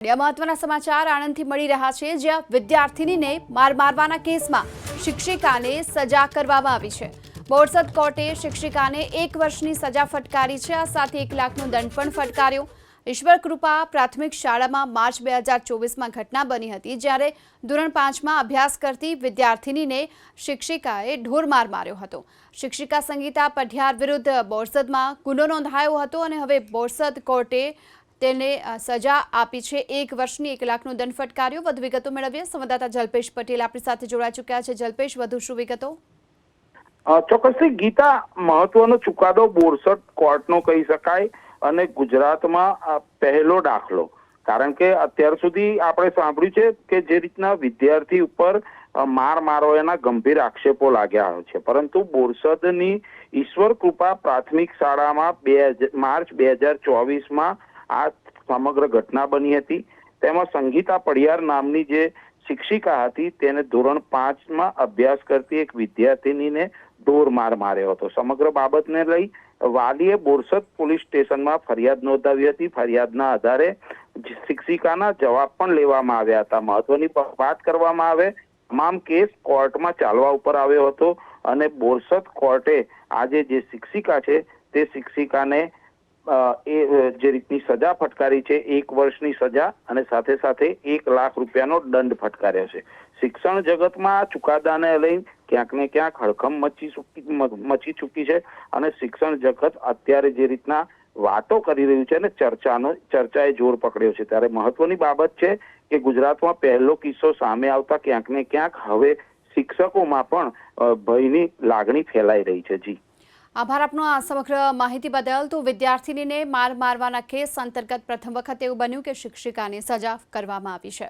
મહત્વના સમાચાર આણંદથી મળી રહ્યા છે, જ્યાં વિદ્યાર્થીનીને માર મારવાના કેસમાં શિક્ષિકાને સજા કરવામાં આવી છે. બોરસદ કોર્ટે શિક્ષિકાને એક વર્ષની સજા ફટકારી છે, આ સાથે એક લાખનો દંડ પણ ફટકાર્યો. ઈશ્વર કૃપા પ્રાથમિક શાળામાં માર્ચ બે હજાર ચોવીસમાં ઘટના બની હતી, જ્યારે ધોરણ પાંચમાં અભ્યાસ કરતી વિદ્યાર્થીનીને શિક્ષિકાએ ઢોરમાર માર્યો હતો. શિક્ષિકા સંગીતા પઢિયાર વિરુદ્ધ બોરસદમાં ગુનો નોંધાયો હતો અને હવે બોરસદ કોર્ટે તેને સજા આપી છે. એક વર્ષની એક લાખનો દંડ ફટકાર્યો. વધુ વિગતો મેળવીએ. સંવાદદાતા જલ્પેશ પટેલ આપણી સાથે જોડાઈ ચૂક્યા છે. જલ્પેશ, વધુ શું વિગતો? ચોક્કસથી ગીતા મહત્વનો ચુકાદો બોરસદ કોર્ટનો કહી શકાય અને ગુજરાતમાં પહેલો દાખલો. કારણ કે અત્યાર સુધી આપણે સાંભળ્યું છે કે જે રીતના વિદ્યાર્થી ઉપર માર મારો એના ગંભીર આક્ષેપો લાગ્યા છે. પરંતુ બોરસદની ઈશ્વર કૃપા પ્રાથમિક શાળામાં બે માર્ચ બે હજાર ચોવીસમાં આ સમગ્ર ઘટના બની હતી. તેમાં સંગીતા પડિયાર નામની જે શિક્ષિકા હતી, તેને ધોરણ પાંચમાં અભ્યાસ કરતી એક વિદ્યાર્થિનીને ઢોર માર માર્યો હતો. સમગ્ર બાબતને લઈ વાલીએ બોરસદ પોલીસ સ્ટેશનમાં ફરિયાદ નોંધાવી હતી. ફરિયાદના આધારે શિક્ષિકાના જવાબ પણ લેવામાં આવ્યા હતા. મહત્વની વાત કરવામાં આવે, તમામ કેસ કોર્ટમાં ચાલવા ઉપર આવ્યો હતો અને બોરસદ કોર્ટે આજે જે શિક્ષિકા છે, તે શિક્ષિકાને એ જે રીતની સજા ફટકારી છે, એક વર્ષની સજા અને સાથે સાથે એક લાખ રૂપિયાનો દંડ ફટકાર્યો છે. શિક્ષણ જગતમાં ચુકાદાને લઈ ક્યાંક ને ક્યાંક હડકમ મચી મચી ચૂકી છે અને શિક્ષણ જગત અત્યારે જે રીતના વાતો કરી રહ્યું છે અને ચર્ચાનો, ચર્ચાએ જોર પકડ્યો છે. ત્યારે મહત્વની બાબત છે કે ગુજરાતમાં પહેલો કિસ્સો સામે આવતા ક્યાંક ને ક્યાંક હવે શિક્ષકોમાં પણ ભયની લાગણી ફેલાઈ રહી છે. જી. આભાર આપનો. આ સમગ્ર માહિતી બદલ તો વિદ્યાર્થીનીને માર મારવાના કેસ અંતર્ગત પ્રથમ વખત એવું બન્યું કે શિક્ષિકાને સજા કરવામાં આવી છે.